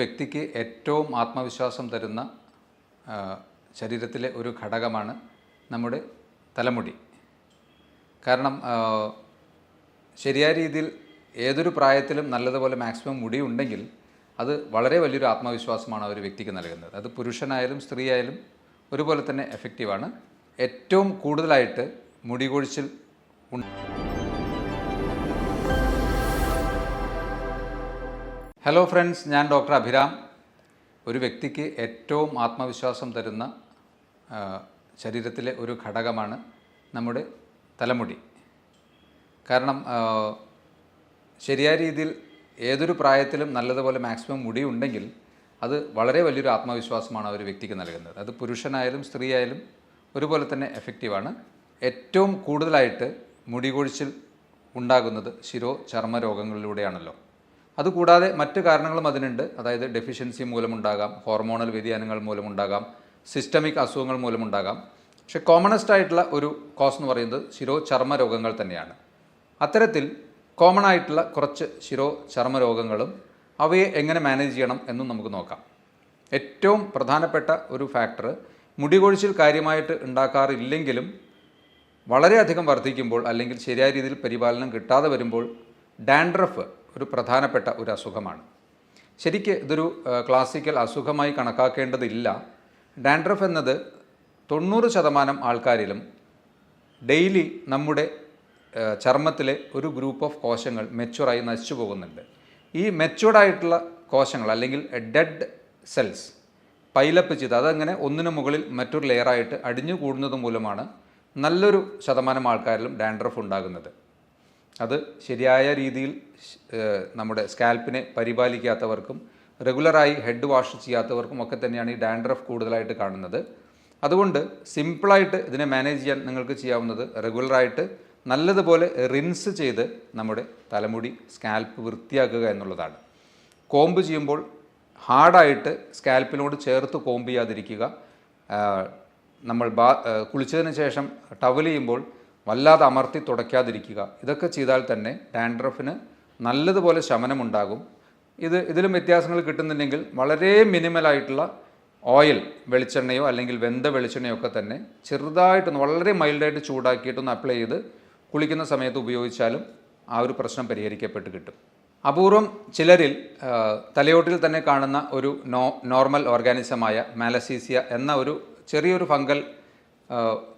വ്യക്തിക്ക് ഏറ്റവും ആത്മവിശ്വാസം തരുന്ന ശരീരത്തിലെ ഒരു ഘടകമാണ് നമ്മുടെ തലമുടി. കാരണം ശരിയായ രീതിയിൽ ഏതൊരു പ്രായത്തിലും നല്ലതുപോലെ മാക്സിമം മുടി ഉണ്ടെങ്കിൽ അത് വളരെ വലിയൊരു ആത്മവിശ്വാസമാണ് ഒരു വ്യക്തിക്ക് നൽകുന്നത്. അത് പുരുഷനായാലും സ്ത്രീ ആയാലും ഒരുപോലെ തന്നെ എഫക്റ്റീവാണ് ഏറ്റവും കൂടുതലായിട്ട് മുടി കൊഴിച്ചിൽ ഉണ്ട ഹലോ ഫ്രണ്ട്സ് ഞാൻ ഡോക്ടർ അഭിരാം. ഒരു വ്യക്തിക്ക് ഏറ്റവും ആത്മവിശ്വാസം തരുന്ന ശരീരത്തിലെ ഒരു ഘടകമാണ് നമ്മുടെ തലമുടി. കാരണം ശരിയായ രീതിയിൽ ഏതൊരു പ്രായത്തിലും നല്ലതുപോലെ മാക്സിമം മുടി ഉണ്ടെങ്കിൽ അത് വളരെ വലിയൊരു ആത്മവിശ്വാസമാണ് ഒരു വ്യക്തിക്ക് നൽകുന്നത്. അത് പുരുഷനായാലും സ്ത്രീ ആയാലും ഒരുപോലെ തന്നെ എഫക്റ്റീവാണ് ഏറ്റവും കൂടുതലായിട്ട് മുടി കൊഴിച്ചിൽ ഉണ്ടാകുന്നത് ശിരോ ചർമ്മ രോഗങ്ങളിലൂടെയാണല്ലോ. അതുകൂടാതെ മറ്റ് കാരണങ്ങളും അതിനുണ്ട്. അതായത് ഡെഫിഷ്യൻസി മൂലമുണ്ടാകാം ഹോർമോണൽ വ്യതിയാനങ്ങൾ മൂലമുണ്ടാകാം സിസ്റ്റമിക് അസുഖങ്ങൾ മൂലമുണ്ടാകാം. പക്ഷെ കോമണസ്റ്റ് ആയിട്ടുള്ള ഒരു കോസ് എന്ന് പറയുന്നത് ശിരോ ചർമ്മ രോഗങ്ങൾ തന്നെയാണ്. അത്തരത്തിൽ കോമൺ ആയിട്ടുള്ള കുറച്ച് ശിരോ ചർമ്മ രോഗങ്ങളും അവയെ എങ്ങനെ മാനേജ് ചെയ്യണം എന്നും നമുക്ക് നോക്കാം. ഏറ്റവും പ്രധാനപ്പെട്ട ഒരു ഫാക്ടർ മുടികൊഴിച്ചിൽ കാര്യമായിട്ട് ഉണ്ടാക്കാറില്ലെങ്കിലും വളരെയധികം വർദ്ധിക്കുമ്പോൾ അല്ലെങ്കിൽ ശരിയായ രീതിയിൽ പരിപാലനം കിട്ടാതെ വരുമ്പോൾ ഡാൻഡ്രഫ് ഒരു പ്രധാനപ്പെട്ട ഒരു അസുഖമാണ്. ശരിക്ക് ഇതൊരു ക്ലാസിക്കൽ അസുഖമായി കണക്കാക്കേണ്ടതില്ല. ഡാൻഡ്രഫ് എന്നത് തൊണ്ണൂറ് ശതമാനം ആൾക്കാരിലും ഡെയിലി നമ്മുടെ ചർമ്മത്തിലെ ഒരു ഗ്രൂപ്പ് ഓഫ് കോശങ്ങൾ മെച്ചുറായി നശിച്ചു പോകുന്നുണ്ട്. ഈ മെച്ചുവർഡായിട്ടുള്ള കോശങ്ങൾ അല്ലെങ്കിൽ ഡെഡ് സെൽസ് പൈലപ്പ് ചെയ്ത് അതങ്ങനെ ഒന്നിനു മുകളിൽ മറ്റൊരു ലെയറായിട്ട് അടിഞ്ഞു കൂടുന്നത് മൂലമാണ് നല്ലൊരു ശതമാനം ആൾക്കാരിലും ഡാൻഡ്രഫ് ഉണ്ടാകുന്നത്. അത് ശരിയായ രീതിയിൽ നമ്മുടെ സ്കാൽപ്പിനെ പരിപാലിക്കാത്തവർക്കും റെഗുലറായി ഹെഡ് വാഷ് ചെയ്യാത്തവർക്കും ഒക്കെ തന്നെയാണ് ഈ ഡാൻഡ്രഫ് കൂടുതലായിട്ട് കാണുന്നത്. അതുകൊണ്ട് സിമ്പിളായിട്ട് ഇതിനെ മാനേജ് ചെയ്യാൻ നിങ്ങൾക്ക് ചെയ്യാവുന്നത് റെഗുലറായിട്ട് നല്ലതുപോലെ റിൻസ് ചെയ്ത് നമ്മുടെ തലമുടി സ്കാൽപ്പ് വൃത്തിയാക്കുക എന്നുള്ളതാണ്. കോമ്പ് ചെയ്യുമ്പോൾ ഹാർഡായിട്ട് സ്കാൽപ്പിനോട് ചേർത്ത് കോമ്പ് ചെയ്യാതിരിക്കുക. നമ്മൾ ബാ കുളിച്ചതിന് ശേഷം ടവൽ ചെയ്യുമ്പോൾ വല്ലാതെ അമർത്തി തുടയ്ക്കാതിരിക്കുക. ഇതൊക്കെ ചെയ്താൽ തന്നെ ഡാൻഡ്രഫിന് നല്ലതുപോലെ ശമനമുണ്ടാകും. ഇത് ഇതിലും വ്യത്യാസങ്ങൾ കിട്ടുന്നുണ്ടെങ്കിൽ വളരെ മിനിമലായിട്ടുള്ള ഓയിൽ വെളിച്ചെണ്ണയോ അല്ലെങ്കിൽ വെന്ത വെളിച്ചെണ്ണയോ ഒക്കെ തന്നെ ചെറുതായിട്ടൊന്ന് വളരെ മൈൽഡായിട്ട് ചൂടാക്കിയിട്ടൊന്ന് അപ്ലൈ ചെയ്ത് കുളിക്കുന്ന സമയത്ത് ഉപയോഗിച്ചാലും ആ ഒരു പ്രശ്നം പരിഹരിക്കപ്പെട്ട് കിട്ടും. അപൂർവം ചിലരിൽ തലയോട്ടിൽ തന്നെ കാണുന്ന ഒരു നോ നോർമൽ ഓർഗാനിസമായ മാലസീസിയ എന്ന ഒരു ചെറിയൊരു ഫംഗൽ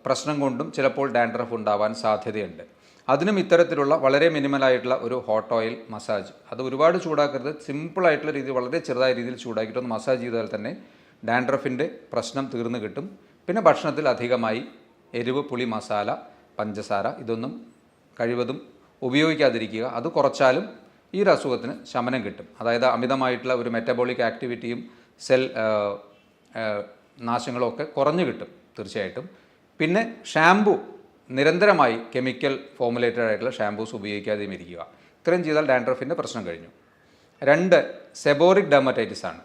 പ്രശ്നം കൊണ്ടും ചിലപ്പോൾ ഡാൻഡ്രഫ് ഉണ്ടാവാൻ സാധ്യതയുണ്ട്. അതിനും ഇത്തരത്തിലുള്ള വളരെ മിനിമലായിട്ടുള്ള ഒരു ഹോട്ട് ഓയിൽ മസാജ് അത് ഒരുപാട് ചൂടാക്കരുത്. സിമ്പിളായിട്ടുള്ള രീതിയിൽ വളരെ ചെറുതായ രീതിയിൽ ചൂടാക്കിയിട്ട് ഒന്ന് മസാജ് ചെയ്താൽ തന്നെ ഡാൻഡ്രഫിന്റെ പ്രശ്നം തീർന്നു കിട്ടും. പിന്നെ ഭക്ഷണത്തിൽ അധികമായി എരിവ് പുളി മസാല പഞ്ചസാര ഇതൊന്നും കഴിവതും ഉപയോഗിക്കാതിരിക്കുക. അത് കുറച്ചാലും ഈ ഒരു അസുഖത്തിന് ശമനം കിട്ടും. അതായത് അമിതമായിട്ടുള്ള ഒരു മെറ്റബോളിക് ആക്ടിവിറ്റിയും സെൽ നാശങ്ങളൊക്കെ കുറഞ്ഞു കിട്ടും. തീർച്ചയായിട്ടും. പിന്നെ ഷാംപൂ നിരന്തരമായി കെമിക്കൽ ഫോമുലേറ്റഡ് ആയിട്ടുള്ള ഷാംപൂസ് ഉപയോഗിക്കാതെയും ഇരിക്കുക. ഇത്രയും ചെയ്താൽ ഡാൻഡ്രഫിന്റെ പ്രശ്നം കഴിഞ്ഞു. രണ്ട് സെബോറിക് ഡെർമറ്റൈറ്റിസ് ആണ്.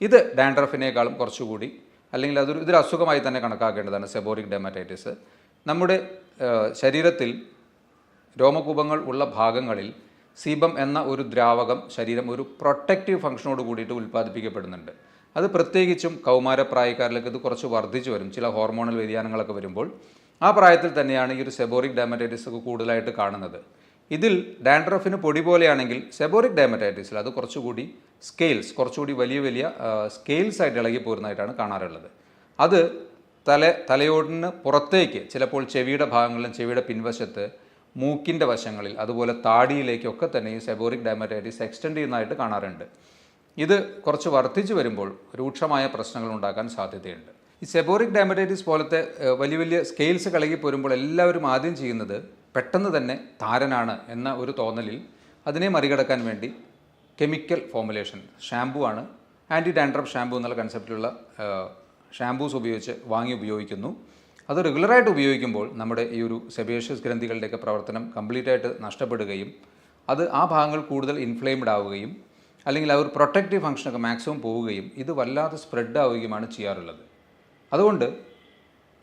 ഇത് ഡാൻഡ്രഫിനേക്കാളും കുറച്ചുകൂടി അല്ലെങ്കിൽ അതൊരു ഇതൊരു അസുഖമായി തന്നെ കണക്കാക്കേണ്ടതാണ് സെബോറിക് ഡെർമറ്റൈറ്റിസ് നമ്മുടെ ശരീരത്തിൽ രോമകൂപങ്ങൾ ഉള്ള ഭാഗങ്ങളിൽ സീബം എന്ന ഒരു ദ്രാവകം ശരീരം ഒരു പ്രൊട്ടക്റ്റീവ് ഫംഗ്ഷനോട് കൂടിയിട്ട് ഉൽപ്പാദിപ്പിക്കപ്പെടുന്നുണ്ട്. അത് പ്രത്യേകിച്ചും കൗമാരപ്രായക്കാരിലേക്ക് ഇത് കുറച്ച് വർദ്ധിച്ചു വരും. ചില ഹോർമോണൽ വ്യതിയാനങ്ങളൊക്കെ വരുമ്പോൾ ആ പ്രായത്തിൽ തന്നെയാണ് ഈ ഒരു സെബോറിക് ഡയമറ്റൈറ്റിസ് ഒക്കെ കൂടുതലായിട്ട് കാണുന്നത്. ഇതിൽ ഡാൻഡ്രഫിന് പൊടി പോലെയാണെങ്കിൽ സെബോറിക് ഡയമറ്റൈറ്റിസിൽ അത് കുറച്ചുകൂടി സ്കെയിൽസ് കുറച്ചുകൂടി വലിയ വലിയ സ്കെയിൽസ് ആയിട്ട് ഇളകി പോരുന്നതായിട്ടാണ് കാണാറുള്ളത്. അത് തല തലയോടിന് പുറത്തേക്ക് ചിലപ്പോൾ ചെവിയുടെ ഭാഗങ്ങളിലും ചെവിയുടെ പിൻവശത്ത് മൂക്കിന്റെ വശങ്ങളിൽ അതുപോലെ താടിയിലേക്കൊക്കെ തന്നെ ഈ സെബോറിക് ഡയമറ്റൈറ്റിസ് എക്സ്റ്റെൻഡ് ചെയ്യുന്നതായിട്ട് കാണാറുണ്ട്. ഇത് കുറച്ച് വർദ്ധിച്ചു വരുമ്പോൾ രൂക്ഷമായ പ്രശ്നങ്ങൾ ഉണ്ടാക്കാൻ സാധ്യതയുണ്ട്. ഈ സെബോറിക് ഡയബറ്റൈറ്റിസ് പോലത്തെ വലിയ വലിയ സ്കെയിൽസ് കളകി പോരുമ്പോൾ എല്ലാവരും ആദ്യം ചെയ്യുന്നത് പെട്ടെന്ന് തന്നെ താരനാണ് എന്ന ഒരു തോന്നലിൽ അതിനെ മറികടക്കാൻ വേണ്ടി കെമിക്കൽ ഫോമുലേഷൻ ഷാമ്പൂ ആണ്. ആന്റി ഡാൻഡ്രഫ് ഷാമ്പൂ എന്നുള്ള കൺസെപ്റ്റിലുള്ള ഷാമ്പൂസ് ഉപയോഗിച്ച് വാങ്ങി ഉപയോഗിക്കുന്നു. അത് റെഗുലറായിട്ട് ഉപയോഗിക്കുമ്പോൾ നമ്മുടെ ഈ ഒരു സെബേഷ്യസ് ഗ്രന്ഥികളുടെയൊക്കെ പ്രവർത്തനം കംപ്ലീറ്റായിട്ട് നഷ്ടപ്പെടുകയും അത് ആ ഭാഗങ്ങൾ കൂടുതൽ ഇൻഫ്ലെയിംഡ് ആവുകയും അല്ലെങ്കിൽ ആ ഒരു പ്രൊട്ടക്റ്റീവ് ഫംഗ്ഷനൊക്കെ മാക്സിമം പോവുകയും ഇത് വല്ലാതെ സ്പ്രെഡ് ആവുകയുമാണ് ചെയ്യാറുള്ളത്. അതുകൊണ്ട്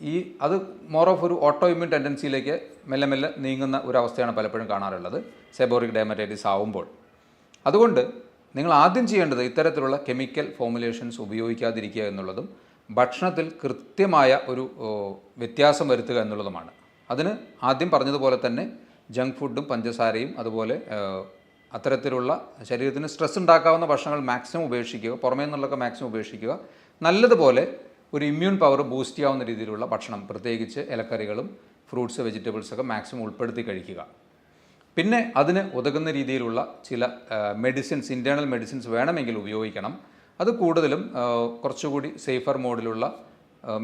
ഈ അത് മോർ ഓഫ് ഒരു ഓട്ടോ ഇമ്മ്യൂൺ ടെൻഡൻസിയിലേക്ക് മെല്ലെ മെല്ലെ നീങ്ങുന്ന ഒരു അവസ്ഥയാണ് പലപ്പോഴും കാണാറുള്ളത്. സെബോറിക് ഡയമറ്റൈറ്റിസ് ആവുമ്പോൾ. അതുകൊണ്ട് നിങ്ങൾ ആദ്യം ചെയ്യേണ്ടത് ഇത്തരത്തിലുള്ള കെമിക്കൽ ഫോമുലേഷൻസ് ഉപയോഗിക്കാതിരിക്കുക എന്നുള്ളതും ഭക്ഷണത്തിൽ കൃത്യമായ ഒരു വ്യത്യാസം വരുത്തുക എന്നുള്ളതുമാണ്. അതിന് ആദ്യം പറഞ്ഞതുപോലെ തന്നെ ജങ്ക് ഫുഡും പഞ്ചസാരയും അതുപോലെ അത്തരത്തിലുള്ള ശരീരത്തിന് സ്ട്രെസ് ഉണ്ടാക്കാവുന്ന ഭക്ഷണങ്ങൾ മാക്സിമം ഉപേക്ഷിക്കുക പുറമേ നിന്നുള്ളതൊക്കെ മാക്സിമം ഉപേക്ഷിക്കുക. നല്ലതുപോലെ ഒരു ഇമ്മ്യൂൺ പവർ ബൂസ്റ്റ് ചെയ്യാവുന്ന രീതിയിലുള്ള ഭക്ഷണം പ്രത്യേകിച്ച് ഇലക്കറികളും ഫ്രൂട്ട്സ് വെജിറ്റബിൾസ് ഒക്കെ മാക്സിമം ഉൾപ്പെടുത്തി കഴിക്കുക. പിന്നെ അതിന് ഉതകുന്ന രീതിയിലുള്ള ചില മെഡിസിൻസ് ഇന്റേർണൽ മെഡിസിൻസ് വേണമെങ്കിൽ ഉപയോഗിക്കണം. അത് കൂടുതലും കുറച്ചുകൂടി സേഫർ മോഡിലുള്ള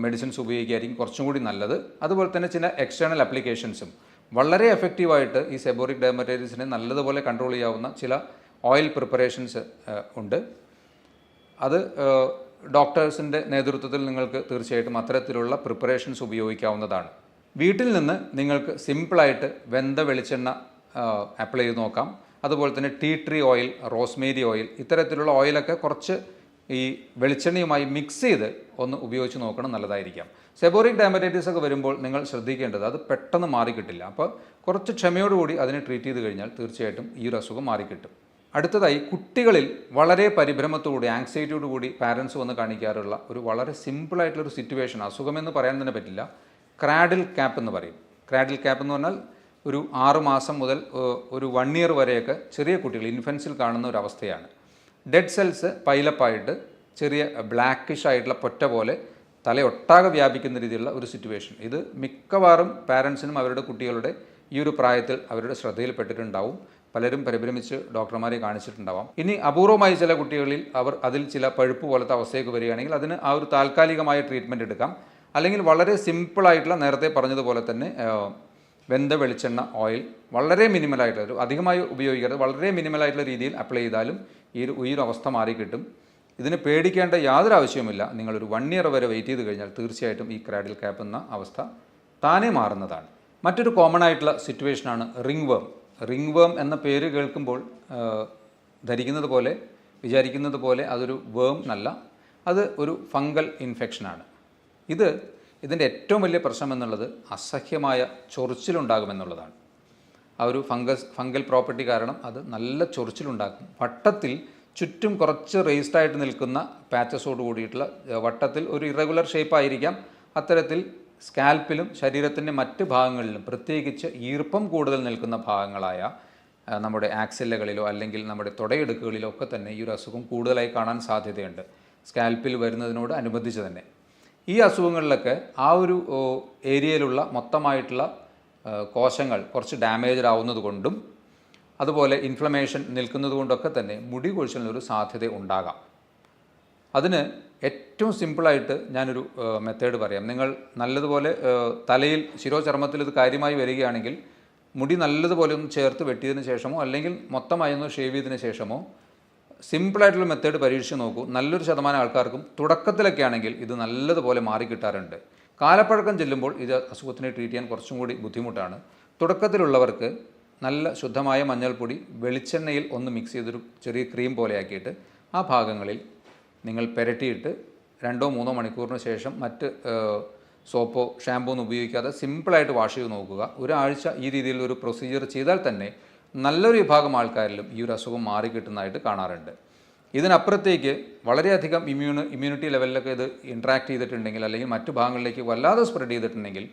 മെഡിസിൻസ് ഉപയോഗിക്കുകയായിരിക്കും കുറച്ചും കൂടി നല്ലത്. അതുപോലെ തന്നെ ചില എക്സ്റ്റേണൽ ആപ്ലിക്കേഷൻസും വളരെ എഫക്റ്റീവായിട്ട് ഈ സെബോറിക് ഡയമറ്റൈറ്റിസിനെ നല്ലതുപോലെ കൺട്രോൾ ചെയ്യാവുന്ന ചില ഓയിൽ പ്രിപ്പറേഷൻസ് ഉണ്ട്. അത് ഡോക്ടേഴ്സിന്റെ നേതൃത്വത്തിൽ നിങ്ങൾക്ക് തീർച്ചയായിട്ടും അത്തരത്തിലുള്ള പ്രിപ്പറേഷൻസ് ഉപയോഗിക്കാവുന്നതാണ്. വീട്ടിൽ നിന്ന് നിങ്ങൾക്ക് സിമ്പിളായിട്ട് വെന്ത വെളിച്ചെണ്ണ അപ്ലൈ ചെയ്ത് നോക്കാം. അതുപോലെ തന്നെ tea tree oil rosemary oil ഇത്തരത്തിലുള്ള ഓയിലൊക്കെ കുറച്ച് ഈ വെളിച്ചെണ്ണയുമായി മിക്സ് ചെയ്ത് ഒന്ന് ഉപയോഗിച്ച് നോക്കണം നല്ലതായിരിക്കാം. സെബോറിക് ഡയബറ്റൈറ്റിസ് ഒക്കെ വരുമ്പോൾ നിങ്ങൾ ശ്രദ്ധിക്കേണ്ടത് അത് പെട്ടെന്ന് മാറിക്കിട്ടില്ല. അപ്പോൾ കുറച്ച് ക്ഷമയോടുകൂടി അതിനെ ട്രീറ്റ് ചെയ്ത് കഴിഞ്ഞാൽ തീർച്ചയായിട്ടും ഈ ഒരു അസുഖം മാറിക്കിട്ടും. അടുത്തതായി കുട്ടികളിൽ വളരെ പരിഭ്രമത്തോടുകൂടി ആങ്സൈറ്റിയോടുകൂടി പാരൻസ് വന്ന് കാണിക്കാറുള്ള ഒരു വളരെ സിമ്പിളായിട്ടുള്ളൊരു സിറ്റുവേഷൻ അസുഖമെന്ന് പറയാൻ തന്നെ പറ്റില്ല ക്രാഡിൽ ക്യാപ്പ് എന്ന് പറയും. ക്രാഡിൽ ക്യാപ്പ് എന്ന് പറഞ്ഞാൽ ഒരു ആറ് മാസം മുതൽ ഒരു വൺ ഇയർ വരെയൊക്കെ ചെറിയ കുട്ടികൾ ഇൻഫൻസിൽ കാണുന്ന ഒരു അവസ്ഥയാണ്. ഡെഡ് സെൽസ് പൈലപ്പായിട്ട് ചെറിയ ബ്ലാക്കിഷ് ആയിട്ടുള്ള പൊറ്റ പോലെ തലയൊട്ടാകെ വ്യാപിക്കുന്ന രീതിയിലുള്ള ഒരു സിറ്റുവേഷൻ ഇത് മിക്കവാറും പാരൻസിനും അവരുടെ കുട്ടികളുടെ ഈ ഒരു പ്രായത്തിൽ അവരുടെ ശ്രദ്ധയിൽപ്പെട്ടിട്ടുണ്ടാവും. പലരും പരിഭ്രമിച്ച് ഡോക്ടർമാരെ കാണിച്ചിട്ടുണ്ടാവാം. ഇനി അപൂർവമായി ചില കുട്ടികളിൽ അവർ അതിൽ ചില പഴുപ്പ് പോലത്തെ അവസ്ഥയൊക്കെ വരികയാണെങ്കിൽ അതിന് ആ ഒരു താൽക്കാലികമായ ട്രീറ്റ്മെന്റ് എടുക്കാം. അല്ലെങ്കിൽ വളരെ സിമ്പിളായിട്ടുള്ള നേരത്തെ പറഞ്ഞതുപോലെ തന്നെ വെന്ത വെളിച്ചെണ്ണ ഓയിൽ വളരെ മിനിമലായിട്ടുള്ള അധികമായി ഉപയോഗിക്കരുത്. വളരെ മിനിമലായിട്ടുള്ള രീതിയിൽ അപ്ലൈ ചെയ്താലും ഈ ഒരു ഈ ഒരു അവസ്ഥ മാറിക്കിട്ടും ഇതിന് പേടിക്കേണ്ട യാതൊരു ആവശ്യവുമില്ല. നിങ്ങളൊരു വൺ ഇയർ വരെ വെയിറ്റ് ചെയ്ത് കഴിഞ്ഞാൽ തീർച്ചയായിട്ടും ഈ ക്രാഡിൽ ക്യാപ്പ് എന്ന അവസ്ഥ താനേ മാറുന്നതാണ്. മറ്റൊരു കോമൺ ആയിട്ടുള്ള സിറ്റുവേഷനാണ് റിംഗ് വേം റിംഗ് വേം എന്ന പേര് കേൾക്കുമ്പോൾ ധരിക്കുന്നത് പോലെ വിചാരിക്കുന്നത് പോലെ അതൊരു വേം അല്ല അത് ഒരു ഫംഗൽ ഇൻഫെക്ഷനാണ് ഇത് ഇതിന്റെ ഏറ്റവും വലിയ പ്രശ്നം എന്നുള്ളത് അസഹ്യമായ ചൊറിച്ചിലുണ്ടാകുമെന്നുള്ളതാണ്. ആ ഒരു ഫംഗസ് ഫംഗൽ പ്രോപ്പർട്ടി കാരണം അത് നല്ല ചൊറിച്ചിലുണ്ടാക്കും. വട്ടത്തിൽ ചുറ്റും കുറച്ച് റേസ്ഡ് ആയിട്ട് നിൽക്കുന്ന പാച്ചസോട് കൂടിയിട്ടുള്ള വട്ടത്തിൽ ഒരു ഇറഗുലർ ഷേപ്പ് ആയിരിക്കാം. അത്തരത്തിൽ സ്കാൽപ്പിലും ശരീരത്തിന്റെ മറ്റ് ഭാഗങ്ങളിലും പ്രത്യേകിച്ച് ഈർപ്പം കൂടുതൽ നിൽക്കുന്ന ഭാഗങ്ങളായ നമ്മുടെ ആക്സില്ലകളിലോ അല്ലെങ്കിൽ നമ്മുടെ തുടയെടുക്കുകളിലോ ഒക്കെ തന്നെ ഈ ഒരു അസുഖം കൂടുതലായി കാണാൻ സാധ്യതയുണ്ട്. സ്കാൽപ്പിൽ വരുന്നതിനോട് അനുബന്ധിച്ച് തന്നെ. ഈ അസുഖങ്ങളിലൊക്കെ ആ ഒരു ഏരിയയിലുള്ള മൊത്തമായിട്ടുള്ള കോശങ്ങൾ കുറച്ച് ഡാമേജ് ആവുന്നത് കൊണ്ടും അതുപോലെ ഇൻഫ്ലമേഷൻ നിൽക്കുന്നത് കൊണ്ടൊക്കെ തന്നെ മുടി കൊഴിച്ചിലിനൊരു സാധ്യത ഉണ്ടാകാം. അതിന് ഏറ്റവും സിമ്പിളായിട്ട് ഞാനൊരു മെത്തേഡ് പറയാം. നിങ്ങൾ നല്ലതുപോലെ തലയിൽ ശിരോചർമ്മത്തിൽ ഇത് കാര്യമായി വരികയാണെങ്കിൽ മുടി നല്ലതുപോലെ ഒന്ന് ചേർത്ത് വെട്ടിയതിന് ശേഷമോ അല്ലെങ്കിൽ മൊത്തമായി ഒന്ന് ഷേവ് ചെയ്തതിന് ശേഷമോ സിമ്പിളായിട്ടുള്ള മെത്തേഡ് പരീക്ഷിച്ച് നോക്കൂ. നല്ലൊരു ശതമാനം ആൾക്കാർക്കും തുടക്കത്തിലൊക്കെ ആണെങ്കിൽ ഇത് നല്ലതുപോലെ മാറിക്കിട്ടാറുണ്ട് കാലപ്പഴക്കം ചെല്ലുമ്പോൾ ഇത് അസുഖത്തിനെ ട്രീറ്റ് ചെയ്യാൻ കുറച്ചും കൂടി ബുദ്ധിമുട്ടാണ്. തുടക്കത്തിലുള്ളവർക്ക് നല്ല ശുദ്ധമായ മഞ്ഞൾപ്പൊടി വെളിച്ചെണ്ണയിൽ ഒന്ന് മിക്സ് ചെയ്തൊരു ചെറിയ ക്രീം പോലെയാക്കിയിട്ട് ആ ഭാഗങ്ങളിൽ നിങ്ങൾ പുരട്ടിയിട്ട് രണ്ടോ മൂന്നോ മണിക്കൂറിന് ശേഷം മറ്റ് സോപ്പോ ഷാമ്പോ ഒന്നും ഉപയോഗിക്കാതെ സിമ്പിളായിട്ട് വാഷ് ചെയ്ത് നോക്കുക. ഒരാഴ്ച ഈ രീതിയിൽ ഒരു പ്രൊസീജിയർ ചെയ്താൽ തന്നെ നല്ലൊരു വിഭാഗം ആൾക്കാരിലും ഈ ഒരു അസുഖം മാറിക്കിട്ടുന്നതായിട്ട് കാണാറുണ്ട്. ഇതിനപ്പുറത്തേക്ക് വളരെയധികം ഇമ്മ്യൂണ് ഇമ്മ്യൂണിറ്റി ലെവലിലൊക്കെ ഇത് ഇൻട്രാക്ട് ചെയ്തിട്ടുണ്ടെങ്കിൽ അല്ലെങ്കിൽ മറ്റു ഭാഗങ്ങളിലേക്ക് വല്ലാതെ സ്പ്രെഡ് ചെയ്തിട്ടുണ്ടെങ്കിൽ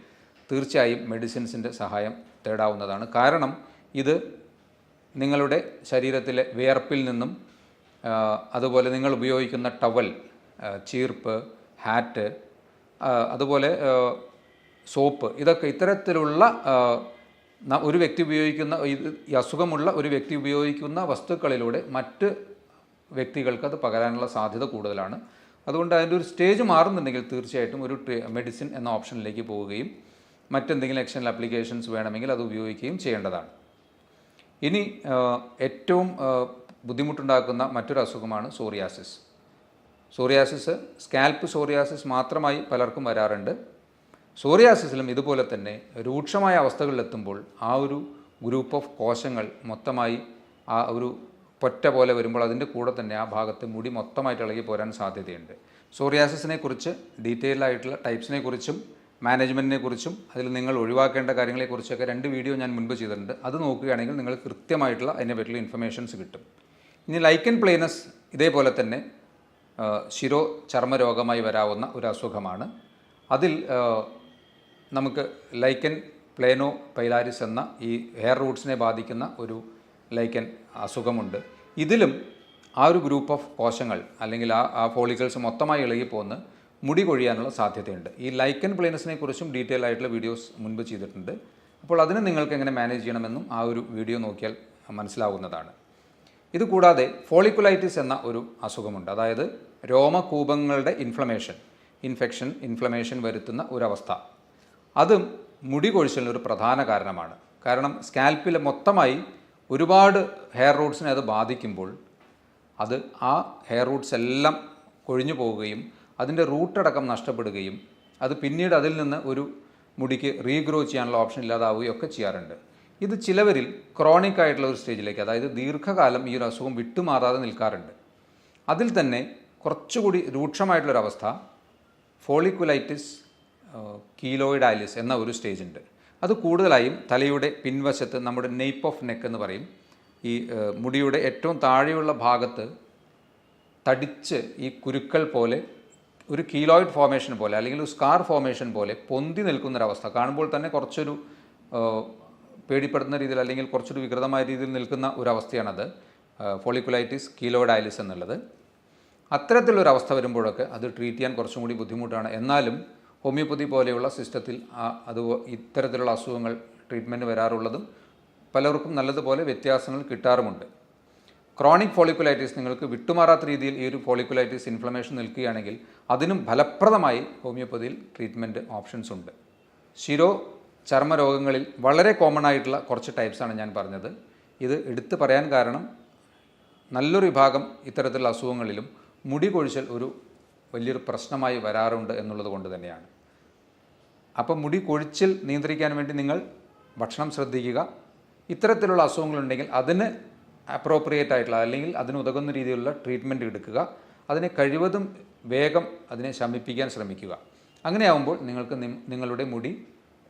തീർച്ചയായും മെഡിസിൻസിന്റെ സഹായം തേടാവുന്നതാണ്. കാരണം ഇത് നിങ്ങളുടെ ശരീരത്തിലെ വിയർപ്പിൽ നിന്നും അതുപോലെ നിങ്ങൾ ഉപയോഗിക്കുന്ന ടവൽ ചീർപ്പ് ഹാറ്റ് അതുപോലെ സോപ്പ് ഇതൊക്കെ ഇത്തരത്തിലുള്ള ഒരു വ്യക്തി ഉപയോഗിക്കുന്ന ഈ അസുഖമുള്ള ഒരു വ്യക്തി ഉപയോഗിക്കുന്ന വസ്തുക്കളിലൂടെ മറ്റ് വ്യക്തികൾക്ക് അത് പകരാനുള്ള സാധ്യത കൂടുതലാണ്. അതുകൊണ്ട് അതിന്റെ ഒരു സ്റ്റേജ് മാറുന്നുണ്ടെങ്കിൽ തീർച്ചയായിട്ടും ഒരു മെഡിസിൻ എന്ന ഓപ്ഷനിലേക്ക് പോവുകയും മറ്റെന്തെങ്കിലും എക്സ്റ്റേണൽ അപ്ലിക്കേഷൻസ് വേണമെങ്കിൽ അത് ഉപയോഗിക്കുകയും ചെയ്യേണ്ടതാണ്. ഇനി ഏറ്റവും ബുദ്ധിമുട്ടുണ്ടാക്കുന്ന മറ്റൊരു അസുഖമാണ് സോറിയാസിസ്. സോറിയാസിസ് സ്കാൽപ്പ് സോറിയാസിസ് മാത്രമായി പലർക്കും വരാറുണ്ട്. സോറിയാസിസിലും ഇതുപോലെ തന്നെ രൂക്ഷമായ അവസ്ഥകളിലെത്തുമ്പോൾ ആ ഒരു ഗ്രൂപ്പ് ഓഫ് കോശങ്ങൾ മൊത്തമായി ആ ഒരു പൊറ്റ പോലെ വരുമ്പോൾ അതിന്റെ കൂടെ തന്നെ ആ ഭാഗത്ത് മുടി മൊത്തമായിട്ട് ഇളകി പോരാൻ സാധ്യതയുണ്ട്. സോറിയാസിസിനെ കുറിച്ച് ഡീറ്റെയിൽ ആയിട്ടുള്ള ടൈപ്സിനെ കുറിച്ചും മാനേജ്മെന്റിനെ കുറിച്ചും അതിൽ നിങ്ങൾ ഒഴിവാക്കേണ്ട കാര്യങ്ങളെക്കുറിച്ചൊക്കെ രണ്ട് വീഡിയോ ഞാൻ മുൻപ് ചെയ്തിട്ടുണ്ട്. അത് നോക്കുകയാണെങ്കിൽ നിങ്ങൾ കൃത്യമായിട്ടുള്ള അതിനെ പറ്റിയുള്ള ഇൻഫർമേഷൻസ് കിട്ടും. ഇനി ലൈക്കൻ പ്ലെയിനസ് ഇതേപോലെ തന്നെ ശിരോ ചർമ്മരോഗമായി വരാവുന്ന ഒരു അസുഖമാണ്. അതിൽ നമുക്ക് ലൈക്കൻ പ്ലേനോ പൈലാരിസ് എന്ന ഈ ഹെയർ റൂട്ട്സിനെ ബാധിക്കുന്ന ഒരു ലൈക്കൻ അസുഖമുണ്ട്. ഇതിലും ആ ഒരു ഗ്രൂപ്പ് ഓഫ് കോശങ്ങൾ അല്ലെങ്കിൽ ആ ആ ഫോളിക്കിൾസ് മൊത്തമായി ഇളകിപ്പോന്ന് മുടി കൊഴിയാനുള്ള സാധ്യതയുണ്ട്. ഈ ലൈക്കൻ പ്ലെയിനസിനെ കുറിച്ചും ഡീറ്റെയിൽ ആയിട്ടുള്ള വീഡിയോസ് മുൻപ് ചെയ്തിട്ടുണ്ട്. അപ്പോൾ അതിനെ നിങ്ങൾക്ക് എങ്ങനെ മാനേജ് ചെയ്യണമെന്നും ആ ഒരു വീഡിയോ നോക്കിയാൽ മനസ്സിലാവുന്നതാണ്. ഇതുകൂടാതെ ഫോളിക്കുലൈറ്റിസ് എന്ന ഒരു അസുഖമുണ്ട്. അതായത് രോമകൂപങ്ങളുടെ ഇൻഫ്ലമേഷൻ ഇൻഫെക്ഷൻ ഇൻഫ്ലമേഷൻ വരുത്തുന്ന ഒരവസ്ഥ. അതും മുടി കൊഴിച്ചലിന് ഒരു പ്രധാന കാരണമാണ്. കാരണം സ്കാൽപ്പിൽ മൊത്തമായി ഒരുപാട് ഹെയർ റൂട്ട്സിനെ അത് ബാധിക്കുമ്പോൾ അത് ആ ഹെയർ റൂട്ട്സ് എല്ലാം കൊഴിഞ്ഞു പോവുകയും അതിന്റെ റൂട്ടടക്കം നഷ്ടപ്പെടുകയും അത് പിന്നീട് അതിൽ നിന്ന് ഒരു മുടിക്ക് റീഗ്രോ ചെയ്യാനുള്ള ഓപ്ഷൻ ഇല്ലാതാവുകയും ഒക്കെ ചെയ്യാറുണ്ട്. ഇത് ചിലവരിൽ ക്രോണിക് ആയിട്ടുള്ള ഒരു സ്റ്റേജിലേക്ക് അതായത് ദീർഘകാലം ഈ ഒരു അസുഖം വിട്ടുമാറാതെ നിൽക്കാറുണ്ട്. അതിൽ തന്നെ കുറച്ചുകൂടി രൂക്ഷമായിട്ടുള്ളൊരവസ്ഥ ഫോളിക്കുലൈറ്റിസ് കീലോയിഡാലിസ് എന്ന ഒരു സ്റ്റേജ് ഉണ്ട്. അത് കൂടുതലായും തലയുടെ പിൻവശത്ത് നമ്മുടെ നെയ്പ്പ് ഓഫ് നെക്ക് എന്ന് പറയും. ഈ മുടിയുടെ ഏറ്റവും താഴെയുള്ള ഭാഗത്ത് തടിച്ച് ഈ കുരുക്കൾ പോലെ ഒരു കീലോയിഡ് ഫോമേഷൻ പോലെ അല്ലെങ്കിൽ ഒരു സ്കാർ ഫോമേഷൻ പോലെ പൊന്തി നിൽക്കുന്നൊരവസ്ഥ. കാണുമ്പോൾ തന്നെ കുറച്ചൊരു പേടിപ്പെടുത്തുന്ന രീതിയിൽ അല്ലെങ്കിൽ കുറച്ചൊരു വികൃതമായ രീതിയിൽ നിൽക്കുന്ന ഒരവസ്ഥയാണത്. ഫോളിക്കുലൈറ്റിസ് കീലോയിഡാലിസ് എന്നുള്ളത്. അത്തരത്തിലുള്ളൊരവസ്ഥ വരുമ്പോഴൊക്കെ അത് ട്രീറ്റ് ചെയ്യാൻ കുറച്ചും കൂടി ബുദ്ധിമുട്ടാണ്. എന്നാലും ഹോമിയോപ്പതി പോലെയുള്ള സിസ്റ്റത്തിൽ അത് ഇത്തരത്തിലുള്ള അസുഖങ്ങൾ ട്രീറ്റ്മെന്റ് വരാറുള്ളതും പലർക്കും നല്ലതുപോലെ വ്യത്യാസങ്ങൾ കിട്ടാറുമുണ്ട്. ക്രോണിക് ഫോളിക്കുലൈറ്റിസ് നിങ്ങൾക്ക് വിട്ടുമാറാത്ത രീതിയിൽ ഈ ഒരു ഫോളിക്കുലൈറ്റിസ് ഇൻഫ്ലമേഷൻ നിൽക്കുകയാണെങ്കിൽ അതിനും ഫലപ്രദമായി ഹോമിയോപ്പതിയിൽ ട്രീറ്റ്മെന്റ് ഓപ്ഷൻസ് ഉണ്ട്. ശിരോ ചർമ്മരോഗങ്ങളിൽ വളരെ കോമൺ ആയിട്ടുള്ള കുറച്ച് ടൈപ്സാണ് ഞാൻ പറഞ്ഞത്. ഇത് എടുത്തു പറയാൻ കാരണം നല്ലൊരു വിഭാഗം ഇത്തരത്തിലുള്ള അസുഖങ്ങളിലും മുടി കൊഴിച്ചൽ ഒരു വലിയൊരു പ്രശ്നമായി വരാറുണ്ട് എന്നുള്ളത് കൊണ്ട് തന്നെയാണ്. അപ്പോൾ മുടി കൊഴിച്ചിൽ നിയന്ത്രിക്കാൻ വേണ്ടി നിങ്ങൾ ഭക്ഷണം ശ്രദ്ധിക്കുക. ഇത്തരത്തിലുള്ള അസുഖങ്ങളുണ്ടെങ്കിൽ അതിന് അപ്രോപ്രിയേറ്റ് ആയിട്ടുള്ള അല്ലെങ്കിൽ അതിന് ഉതകുന്ന രീതിയിലുള്ള ട്രീറ്റ്മെന്റ് എടുക്കുക. അതിനെ കഴിവതും വേഗം അതിനെ ശമിപ്പിക്കാൻ ശ്രമിക്കുക. അങ്ങനെയാവുമ്പോൾ നിങ്ങൾക്ക് നിങ്ങളുടെ മുടി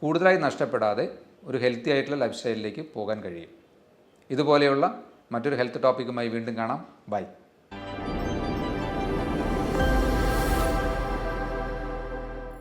കൂടുതലായി നഷ്ടപ്പെടാതെ ഒരു ഹെൽത്തി ആയിട്ടുള്ള ലൈഫ് സ്റ്റൈലിലേക്ക് പോകാൻ കഴിയും. ഇതുപോലെയുള്ള മറ്റൊരു ഹെൽത്ത് ടോപ്പിക്കുമായി വീണ്ടും കാണാം. ബൈ